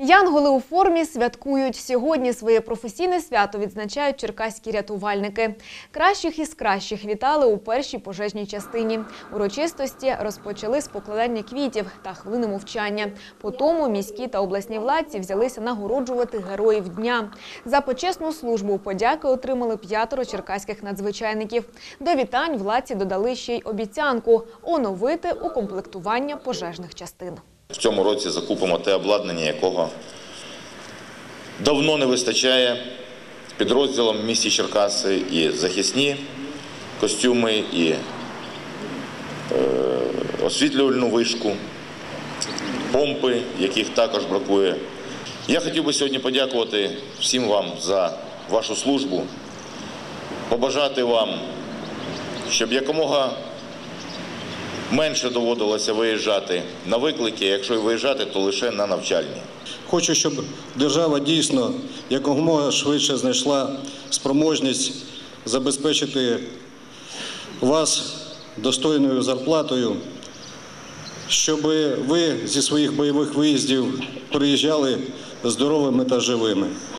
Янголи у формі святкують. Сьогодні своє професійне свято відзначають черкаські рятувальники. Кращих із кращих вітали у першій пожежній частині. Урочистості розпочали з покладання квітів та хвилини мовчання. Потому міські та обласні владці взялися нагороджувати героїв дня. За почесну службу подяки отримали п'ятеро черкаських надзвичайників. До вітань владці додали ще й обіцянку оновити укомплектування пожежних частин. В цьому році закупимо те обладнання, якого давно не вистачає підрозділам в місті Черкаси і захисні костюми, і е, освітлювальну вишку, помпи, яких також бракує. Я хотів би сьогодні подякувати всім вам за вашу службу, побажати вам, щоб якомога менше доводилося виїжджати на виклики, якщо й виїжджати, то лише на навчальні. Хочу, щоб держава дійсно якомога швидше знайшла спроможність забезпечити вас достойною зарплатою, щоб ви зі своїх бойових виїздів приїжджали здоровими та живими.